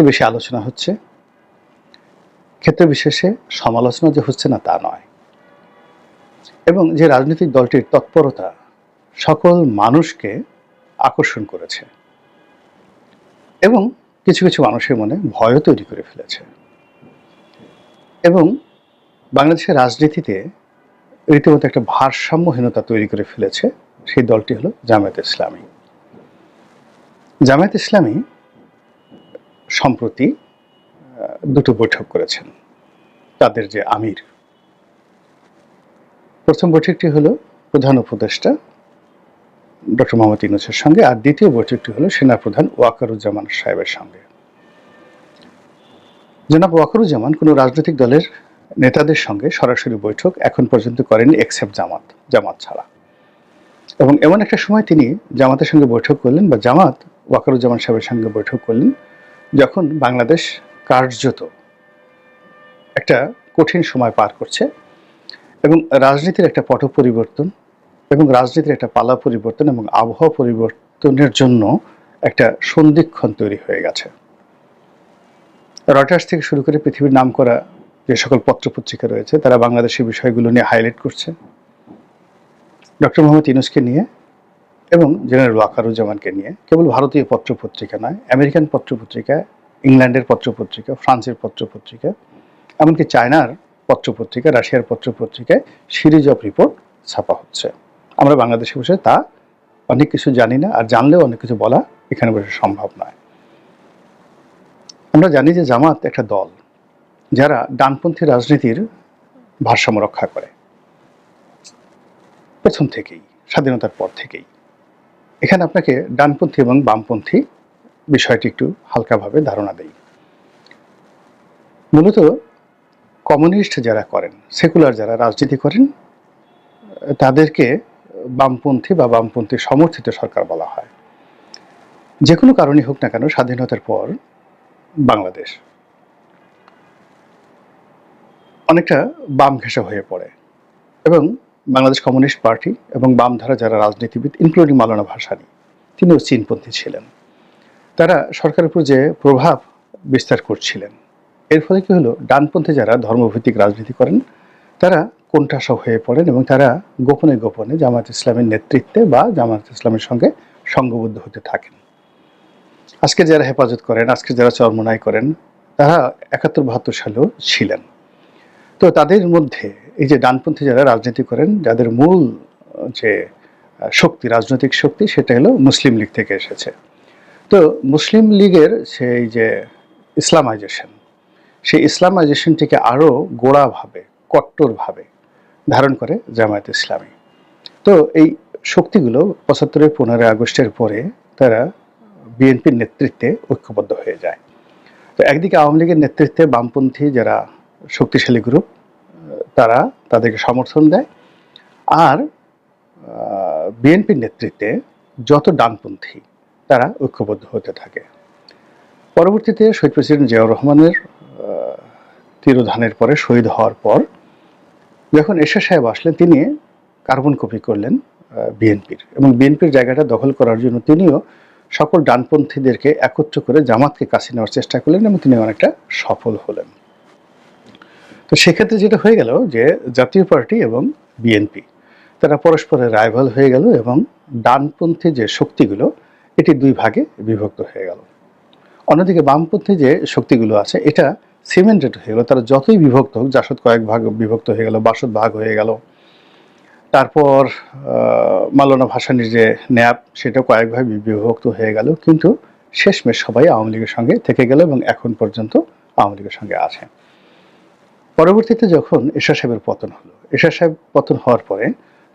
সবচেয়ে বেশি আলোচনা হচ্ছে ক্ষেত্র বিশেষে সমালোচনা যে হচ্ছে না তা নয়। এবং যে রাজনৈতিক দলটির তৎপরতা সকল মানুষকে আকর্ষণ করেছে এবং কিছু কিছু মানুষের মনে ভয়ও তৈরি করে ফেলেছে। এবং বাংলাদেশের রাজনীতিতে রীতিমতো একটা ভারসাম্যহীনতা তৈরি করে ফেলেছে সেই দলটি হলো জামায়াত ইসলামী। জামায়াত ইসলামী সম্প্রতি দুটো বৈঠক করেছেন তাদের যে আমির। প্রথম বৈঠকটি হলো প্রধান উপদেষ্টা ডক্টর মোহাম্মদ ইউনুসের সঙ্গে আর দ্বিতীয় বৈঠকটি হলো সেনাপ্রধান ওয়াকারুজ্জামান সাহেবের সঙ্গে। জনাব ওয়াকারুজ্জামান কোনো রাজনৈতিক দলের নেতাদের সঙ্গে সরাসরি বৈঠক এখন পর্যন্ত করেনি এক্সেপ্ট জামাত জামাত ছাড়া। এবং এমন একটা সময় তিনি জামাতের সঙ্গে বৈঠক করলেন বা জামাত ওয়াকারুজ্জামান সাহেবের সঙ্গে বৈঠক করলেন যখন বাংলাদেশ কার্যত একটা কঠিন সময় পার করছে এবং রাজনীতির একটা পট পরিবর্তন এবং রাজনীতির একটা পালা পরিবর্তন এবং আবহাওয়া পরিবর্তনের জন্য একটা সন্ধিক্ষণ তৈরি হয়ে গেছে। রয়টার্স থেকে শুরু করে পৃথিবীর নাম করা যে সকল পত্রপত্রিকা রয়েছে, তারা বাংলাদেশের বিষয়গুলো নিয়ে হাইলাইট করছে। ডক্টর মোহাম্মদ ইউনুসকে নিয়ে এবং জেনারেল ওয়াকারুজ্জামানকে নিয়ে কেবল ভারতীয় পত্রপত্রিকা নয়, আমেরিকান পত্রপত্রিকা, ইংল্যান্ডের পত্রপত্রিকা, ফ্রান্সের পত্রপত্রিকা, এমনকি চায়নার পত্রপত্রিকা, রাশিয়ার পত্রপত্রিকায় সিরিজ অফ রিপোর্ট ছাপা হচ্ছে। আমরা বাংলাদেশে বসে তা অনেক কিছু জানি না আর জানলেও অনেক কিছু বলা এখানে বসে সম্ভব নয়। আমরা জানি যে জামাত একটা দল যারা ডানপন্থী রাজনীতির ভারসাম্য রক্ষা করে। প্রথম থেকেই, স্বাধীনতার পর থেকেই। এখানে আপনাকে ডানপন্থী এবং বামপন্থী বিষয়টি একটু হালকাভাবে ধারণা দেই। মূলত কমিউনিস্ট যারা করেন, সেকুলার যারা রাজনীতি করেন, তাদেরকে বামপন্থী বা বামপন্থী সমর্থিত সরকার বলা হয়। যে কোনো কারণেই হোক না কেন স্বাধীনতার পর বাংলাদেশ অনেকটা বাম ঘেঁষা হয়ে পড়ে এবং বাংলাদেশ কমিউনিস্ট পার্টি এবং বামধারা যারা রাজনীতিবিদ ইনক্লুডিং মালানা ভাসানী, তিনিও চীনপন্থী ছিলেন। তারা সরকারের উপর যে প্রভাব বিস্তার করছিলেন, এর ফলে কি হলো? ডানপন্থী যারা ধর্মভিত্তিক রাজনীতি করেন, তারা কোণঠাসা হয়ে পড়েন এবং তারা গোপনে গোপনে জামাত ইসলামের নেতৃত্বে বা জামাত ইসলামের সঙ্গে সঙ্গবদ্ধ হতে থাকেন। আজকে যারা হেফাজত করেন, আজকে যারা চরমনাই করেন, তারা একাত্তর বাহাত্তর সালেও ছিলেন। তো তাদের মধ্যে এই যে ডানপন্থী যারা রাজনীতি করেন, যাদের মূল যে শক্তি, রাজনৈতিক শক্তি, সেটা হলো মুসলিম লীগ থেকে এসেছে। তো মুসলিম লীগের সেই যে ইসলামাইজেশন, সেই ইসলামাইজেশনটিকে আরও গোড়াভাবে, কট্টরভাবে ধারণ করে জামায়াত ইসলামী। তো এই শক্তিগুলো পঁচাত্তরের পনেরোই আগস্টের পরে তারা বিএনপির নেতৃত্বে ঐক্যবদ্ধ হয়ে যায়। তো একদিকে আওয়ামী লীগের নেতৃত্বে বামপন্থী যারা শক্তিশালী গ্রুপ তারা তাদেরকে সমর্থন দেয়। আর বিএনপির নেতৃত্বে যত ডানপন্থী তারা ঐক্যবদ্ধ হতে থাকে। পরবর্তীতে শহীদ প্রেসিডেন্ট জিয়াউর রহমানের তিরোধানের পরে শহীদ হওয়ার পর যখন এরশাদ সাহেব আসলেন, তিনি কার্বন কপি করলেন বিএনপির এবং বিএনপির জায়গাটা দখল করার জন্য তিনিও সকল ডানপন্থীদেরকে একত্র করে জামাতকে কাছে নেওয়ার চেষ্টা করলেন এবং তিনি অনেকটা সফল হলেন। তো সেক্ষেত্রে যেটা হয়ে গেল যে জাতীয় পার্টি এবং বিএনপি তারা পরস্পরের রাইভাল হয়ে গেল এবং ডানপন্থী যে শক্তিগুলো এটি দুই ভাগে বিভক্ত হয়ে গেল। অন্যদিকে বামপন্থী যে শক্তিগুলো আছে এটা সিমেন্টেড হয়ে গেল। তারা যতই বিভক্ত হোক জাসদ কয়েক ভাগ বিভক্ত হয়ে গেল বাসদ ভাগ হয়ে গেল। তারপর আহ, মাওলানা ভাসানির যে ন্যাপ সেটা কয়েক ভাগ বিভক্ত হয়ে গেল। কিন্তু শেষমেশ সবাই আওয়ামী লীগের সঙ্গে থেকে গেল এবং এখন পর্যন্ত আওয়ামী লীগের সঙ্গে আছে। পরবর্তীতে যখন এশা সাহেবের পতন হলো, এশা সাহেব পতন হওয়ার পরে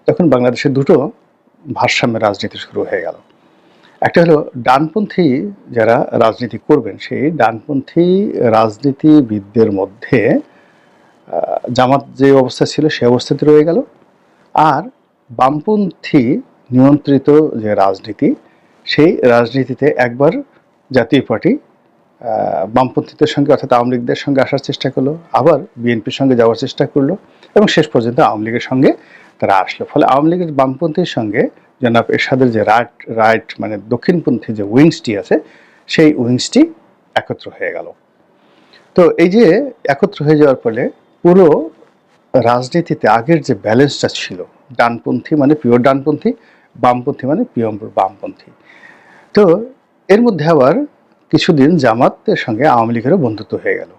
তখন বাংলাদেশে দুটো ভারসাম্যের রাজনীতি শুরু হয়ে গেল। একটা হলো ডানপন্থী যারা রাজনীতি করবেন, সেই ডানপন্থী রাজনীতিবিদদের মধ্যে জামাত যে অবস্থা ছিল সে অবস্থাতে রয়ে গেল। আর বামপন্থী নিয়ন্ত্রিত যে রাজনীতি, সেই রাজনীতিতে একবার জাতীয় পার্টি বামপন্থীদের সঙ্গে অর্থাৎ আওয়ামী লীগদের সঙ্গে আসার চেষ্টা করল, আবার বিএনপির সঙ্গে যাওয়ার চেষ্টা করল, এবং শেষ পর্যন্ত আওয়ামী লীগের সঙ্গে তারা আসলো। ফলে আওয়ামী লীগের বামপন্থীর সঙ্গে জনাব এরশাদের যে রাইট রাইট মানে দক্ষিণপন্থী যে উইংসটি আছে, সেই উইংসটি একত্র হয়ে গেল। তো এই যে একত্র হয়ে যাওয়ার ফলে পুরো রাজনীতিতে আগের যে ব্যালেন্সটা ছিল, ডানপন্থী মানে পিওর ডানপন্থী, বামপন্থী মানে পিওর বামপন্থী। তো এর মধ্যে আবার কিছুদিন জামাতের সঙ্গে আওয়ামী লীগেরও বন্ধুত্ব হয়ে গেল।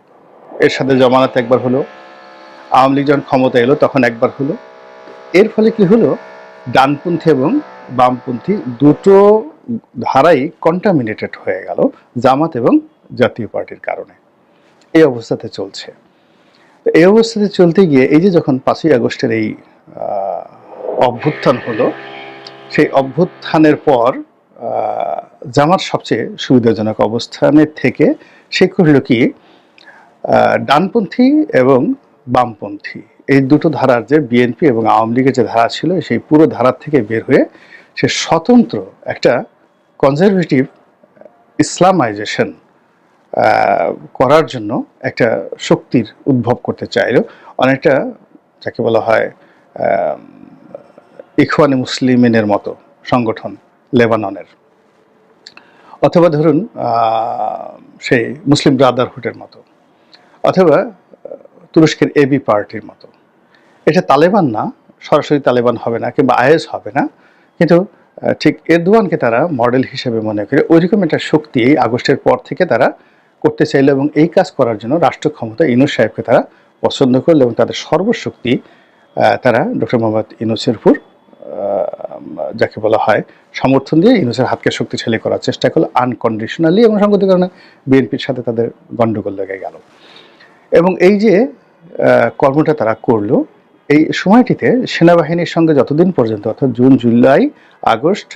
এর সাথে জমানাত একবার হলো, আওয়ামী লীগ যখন ক্ষমতা এলো তখন একবার হলো। এর ফলে কি হলো, ডানপন্থী এবং বামপন্থী দুটো ধারাই কন্টামিনেটেড হয়ে গেল জামাত এবং জাতীয় পার্টির কারণে। এই অবস্থাতে চলছে। এই অবস্থাতে চলতে গিয়ে এই যে যখন পাঁচই আগস্টের এই অভ্যুত্থান হলো, সেই অভ্যুত্থানের পর জামাত সবচেয়ে সুবিধাজনক অবস্থানে থেকে সে করল কি ডানপন্থী এবং বামপন্থী। এই দুটো ধারার যে বিএনপি এবং আওয়ামী লীগের যে ধারা ছিল, সেই পুরো ধারার থেকে বের হয়ে সে স্বতন্ত্র একটা কনজারভেটিভ ইসলামাইজেশন করার জন্য একটা শক্তির উদ্ভব করতে চাইল। অনেকটা যাকে বলা হয় ইখওয়ানে মুসলিমিনের মতো সংগঠন লেবাননের। অথবা ধরুন সেই মুসলিম ব্রাদারহুডের মতো, অথবা তুরস্কের এবি পার্টির মতো। এটা তালেবান না, সরাসরি তালেবান হবে না কিংবা আইএস হবে না, কিন্তু ঠিক এরদোয়ানকে তারা মডেল হিসেবে মনে করে, ওইরকম একটা শক্তি এই আগস্টের পর থেকে তারা করতে চাইলো এবং এই কাজ করার জন্য রাষ্ট্র ক্ষমতা ইনুস সাহেবকে তারা পছন্দ করল এবং তাদের সর্বশক্তি তারা ডক্টর মোহাম্মদ ইনুসের উপর যাকে বলা হয় সমর্থন দিয়ে ইনুসের হাতকে শক্তিশালী করার চেষ্টা করল আনকন্ডিশনালি এবং সঙ্গত কারণে বিএনপির সাথে তাদের গণ্ডগোল লেগে গেল। এবং এই যে কর্মটা তারা করল, এই সময়টিতে সেনাবাহিনীর সঙ্গে যতদিন পর্যন্ত, অর্থাৎ জুন, জুলাই, আগস্ট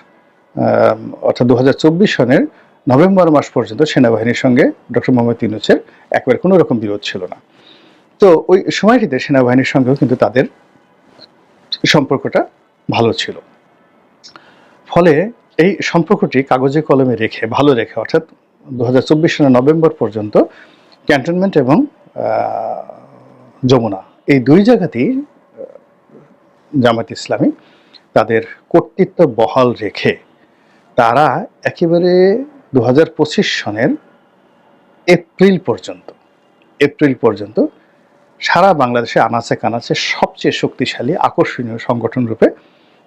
অর্থাৎ দু হাজার চব্বিশ সনের নভেম্বর মাস পর্যন্ত সেনাবাহিনীর সঙ্গে ডক্টর মোহাম্মদ ইউনুসের একবার কোনো রকম বিরোধ ছিল না। তো ওই সময়টিতে সেনাবাহিনীর সঙ্গেও কিন্তু তাদের সম্পর্কটা ভালো ছিল। ফলে এই সম্পর্কটি কাগজে কলমে রেখে, ভালো রেখে, অর্থাৎ দু সালের নভেম্বর পর্যন্ত ক্যান্টনমেন্ট এবং যমুনা, এই দুই জায়গাতেই জামাত ইসলামী তাদের কর্তৃত্ব বহাল রেখে তারা একেবারে দু হাজার পঁচিশ সনের এপ্রিল পর্যন্ত এপ্রিল পর্যন্ত সারা বাংলাদেশে আনাচে কানাচে সবচেয়ে শক্তিশালী, আকর্ষণীয় সংগঠন রূপে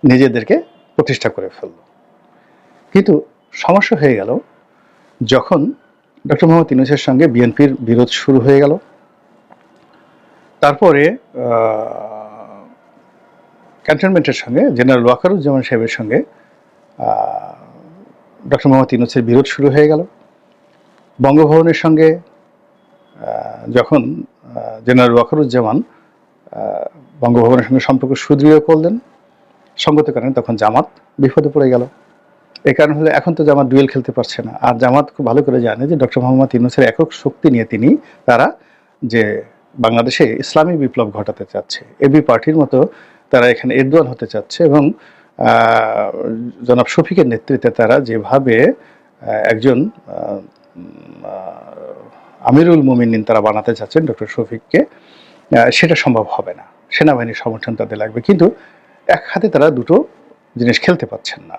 নিজেদেরকে প্রতিষ্ঠা করে ফেলল। কিন্তু সমস্যা হয়ে গেল যখন ডক্টর মোহাম্মদ ইউনুসের সঙ্গে বিএনপির বিরোধ শুরু হয়ে গেল। তারপরে ক্যান্টনমেন্টের সঙ্গে জেনারেল ওয়াকারুজ্জামান সাহেবের সঙ্গে ডক্টর মোহাম্মদ ইউনুসের বিরোধ শুরু হয়ে গেল। বঙ্গভবনের সঙ্গে যখন জেনারেল ওয়াকারুজ্জামান বঙ্গভবনের সঙ্গে সম্পর্ক সুদৃঢ় করলেন সঙ্গত কারণে তখন জামাত বিপদে পড়ে গেল। এই কারণ হলো এখন তো জামাত ডুয়েল খেলতে পারছে না। আর জামাত খুব ভালো করে জানে যে ডক্টর মোহাম্মদ ইউনুসের একক শক্তি নিয়ে তিনি তারা যে বাংলাদেশে ইসলামী বিপ্লব ঘটাতে চাচ্ছে, এবি পার্টির মতো তারা এখানে এরদোয়ান হতে চাচ্ছে এবং জনাব শফিকের নেতৃত্বে তারা যেভাবে একজন আমিরুল মোমিনিন তারা বানাতে চাচ্ছেন ডক্টর শফিককে সেটা সম্ভব হবে না। সেনাবাহিনীর সমর্থন তাদের লাগবে। কিন্তু এক হাতে তারা দুটো জিনিস খেলতে পারছেন না।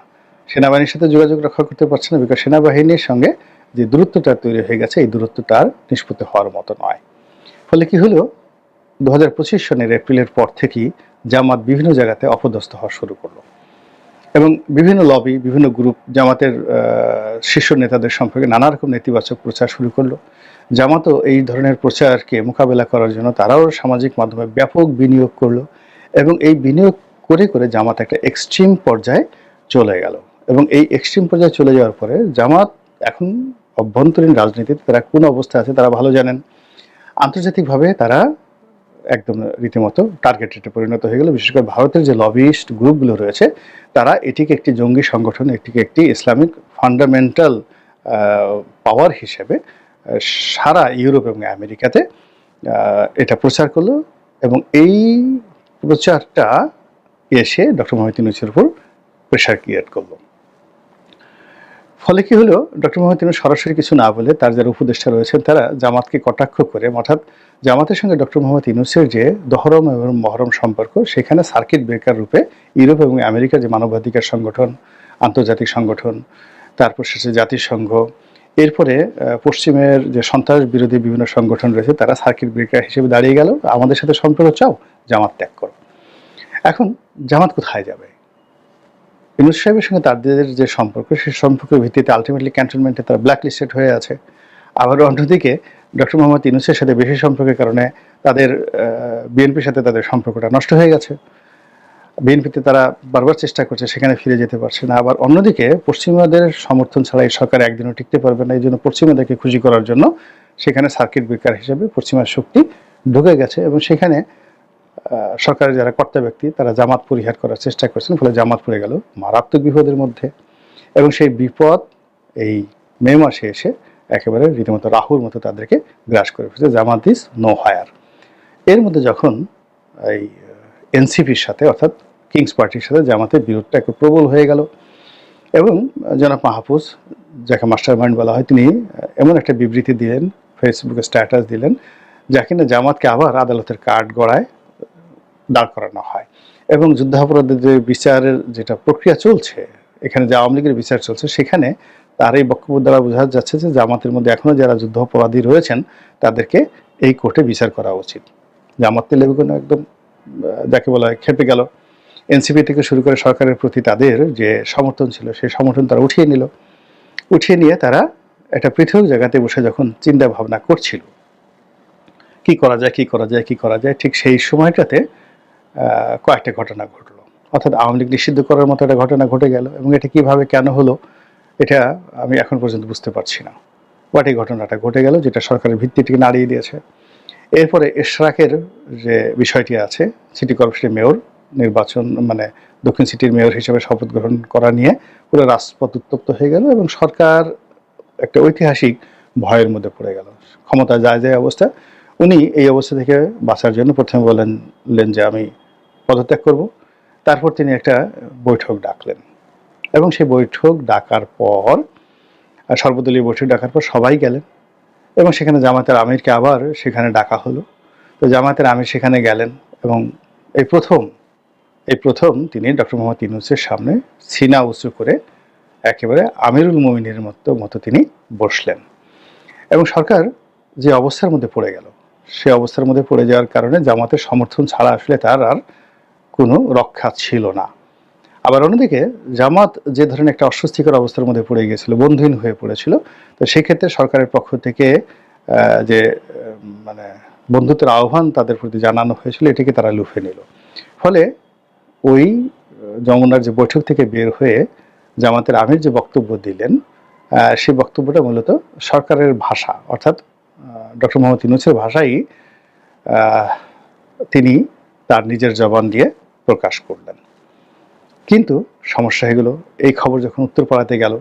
সেনাবাহিনীর সাথে যোগাযোগ রক্ষা করতে পারছে না বিকজ সেনাবাহিনীর সঙ্গে যে দূরত্বটা তৈরি হয়ে গেছে, এই দূরত্বটা আর নিষ্পত্তি হওয়ার মতো নয়। ফলে কি হলো? দু হাজার পঁচিশ সনের এপ্রিলের পর থেকেই জামাত বিভিন্ন জায়গাতে অপদস্থ হওয়া শুরু করল। এবং বিভিন্ন লবি বিভিন্ন গ্রুপ জামাতের শীর্ষ নেতাদের সম্পর্কে নানা রকম নেতিবাচক প্রচার শুরু করল। জামাতও এই ধরনের প্রচারকে মোকাবেলা করার জন্য তারাও সামাজিক মাধ্যমে ব্যাপক বিনিয়োগ করল। এবং এই বিনিয়োগ করে করে জামাত একটা এক্সট্রিম পর্যায়ে চলে গেল। এবং এই এক্সট্রিম পর্যায়ে চলে যাওয়ার পরে জামাত এখন অভ্যন্তরীণ রাজনীতিতে তারা কোন অবস্থায় আছে তারা ভালো জানেন। আন্তর্জাতিকভাবে তারা একদম রীতিমতো টার্গেটেডে পরিণত হয়ে গেল। বিশেষ করে ভারতের যে লবিস্ট গ্রুপগুলো রয়েছে, তারা এটিকে একটি জঙ্গি সংগঠন, এটিকে একটি ইসলামিক ফান্ডামেন্টাল পাওয়ার হিসেবে সারা ইউরোপ এবং আমেরিকাতে এটা প্রচার করল। এবং এই প্রচারটা এসে ডক্টর মোহাম্মদ ইউনুসের উপর প্রেশার ক্রিয়েট করল। ফলে কি হলো? ডক্টর মোহাম্মদ সরাসরি কিছু না বলে তার যারা উপদেষ্টা রয়েছেন, তারা জামাতকে কটাক্ষ করে, অর্থাৎ জামাতের সঙ্গে ডক্টর মোহাম্মদ ইউনুসের যে দহরম এবং মহরম সম্পর্ক, সেখানে সার্কিট ব্রেকার রূপে ইউরোপ এবং আমেরিকার যে মানবাধিকার সংগঠন, আন্তর্জাতিক সংগঠন, তারপর শেষে জাতিসংঘ, এরপরে পশ্চিমের যে সন্ত্রাস বিরোধী বিভিন্ন সংগঠন রয়েছে, তারা সার্কিট ব্রেকার হিসেবে দাঁড়িয়ে গেল। আমাদের সাথে সম্পর্ক চাও, জামাত ত্যাগ করো। এখন জামাত কোথায় যাবে? ইউনুস সাহেবের সঙ্গে তাদের যে সম্পর্ক সেই সম্পর্কের ভিত্তিতে আলটিমেটলি ক্যান্টনমেন্টে তারা ব্ল্যাক লিস্টেড হয়ে আছে। আবার অন্যদিকে ডক্টর মোহাম্মদ ইউনুসের সাথে বেশি সম্পর্কের কারণে তাদের বিএনপির সাথে তাদের সম্পর্কটা নষ্ট হয়ে গেছে। বিএনপিতে তারা বারবার চেষ্টা করছে, সেখানে ফিরে যেতে পারছে না। আবার অন্যদিকে পশ্চিমাদের সমর্থন ছাড়া এই সরকার একদিনও টিকতে পারবে না। এই জন্য পশ্চিমাদেরকে খুশি করার জন্য সেখানে সার্কিট ব্রেকার হিসেবে পশ্চিমার শক্তি ঢুকে গেছে এবং সেখানে সরকারের যারা কর্তা ব্যক্তি, তারা জামাত পরিহার করার চেষ্টা করছেন, ফলে জামাত পড়ে গেল মারাত্মক বিপদের মধ্যে। এবং সেই বিপদ এই মে মাসে এসে একেবারে রীতিমতো রাহুর মতো তাদেরকে গ্রাস করে ফেলছে, জামাত ইস নো হায়ার। এর মধ্যে যখন এই এনসিপির সাথে অর্থাৎ কিংস পার্টির সাথে জামাতের বিরোধটা একটু প্রবল হয়ে গেল, এবং জনাব মাহফুজ, যাকে মাস্টার মাইন্ড বলা হয়, তিনি এমন একটা বিবৃতি দিলেন, ফেসবুকে স্ট্যাটাস দিলেন, যা কিনা জামাতকে আবার আদালতের কাঠ গড়ায় দাঁড় করানো হয়। এবং যুদ্ধাপরাধের যে বিচারের যেটা প্রক্রিয়া চলছে, এখানে যে আওয়ামী লীগের বিচার চলছে, সেখানে তার এই বক্তব্য দ্বারা বোঝা যাচ্ছে যে জামাতের মধ্যে এখনও যারা যুদ্ধাপরাধী রয়েছেন, তাদেরকে এই কোর্টে বিচার করা উচিত। জামাত তেলেগুলো একদম যাকে বলা হয় খেপে গেল। এনসিপি থেকে শুরু করে সরকারের প্রতি তাদের যে সমর্থন ছিল, সেই সমর্থন তারা উঠিয়ে নিল। উঠিয়ে নিয়ে তারা একটা পৃথক জায়গাতে বসে যখন চিন্তা ভাবনা করছিল, কি করা যায়, কি করা যায়, কি করা যায়, ঠিক সেই সময়টাতে কয়েকটা ঘটনা ঘটলো। অর্থাৎ আওয়ামী লীগ নিষিদ্ধ করার মতো একটা ঘটনা ঘটে গেল এবং এটা কীভাবে কেন হলো, এটা আমি এখন পর্যন্ত বুঝতে পারছি না। এই ঘটনাটা ঘটে গেল যেটা সরকারের ভিত্তিটিকে নাড়িয়ে দিয়েছে। এরপরে এশরাকের যে বিষয়টি আছে সিটি কর্পোরেশনের মেয়র নির্বাচন মানে দক্ষিণ সিটির মেয়র হিসেবে শপথ গ্রহণ করা নিয়ে পুরো রাজপথ উত্তপ্ত হয়ে গেল এবং সরকার একটা ঐতিহাসিক ভয়ের মধ্যে পড়ে গেল। ক্ষমতা যায় যায় অবস্থা। উনি এই অবস্থা থেকে বাঁচার জন্য প্রথমে বললেন যে আমি পদত্যাগ করব। তারপর তিনি একটা বৈঠক ডাকলেন। এবং সেই বৈঠক ডাকার পর সর্বদলীয় বৈঠক ডাকার পর সবাই গেলেন। এবং সেখানে জামাতের আমিরকে আবার সেখানে ডাকা হলো। তো জামাতের আমির সেখানে গেলেন এবং এই প্রথম এই প্রথম তিনি ডক্টর মোহাম্মদ ইউনুসের সামনে সিনা উঁচু করে একেবারে আমিরুল মোমিনের মতো মতো তিনি বসলেন। এবং সরকার যে অবস্থার মধ্যে পড়ে গেল, সে অবস্থার মধ্যে পড়ে যাওয়ার কারণে জামাতের সমর্থন ছাড়া আসলে তার আর কোনো রক্ষা ছিল না। আবার অন্যদিকে জামাত যে ধরনের একটা অস্বস্তিকর অবস্থার মধ্যে পড়ে গিয়েছিল, বন্ধুহীন হয়ে পড়েছিল, তো সেক্ষেত্রে সরকারের পক্ষ থেকে যে মানে বন্ধুত্বের আহ্বান তাদের প্রতি জানানো হয়েছিল, এটিকে তারা লুফে নিল। ফলে ওই যমুনার যে বৈঠক থেকে বের হয়ে জামাতের আমির যে বক্তব্য দিলেন সেই বক্তব্যটা মূলত সরকারের ভাষা, অর্থাৎ ডক্টর মোহাম্মদ ইউনুসের ভাষাই তিনি তার নিজের জবান দিয়ে প্রকাশ করলেন। কিন্তু সমস্যা হয়ে এই খবর যখন উত্তরপাড়াতে গেল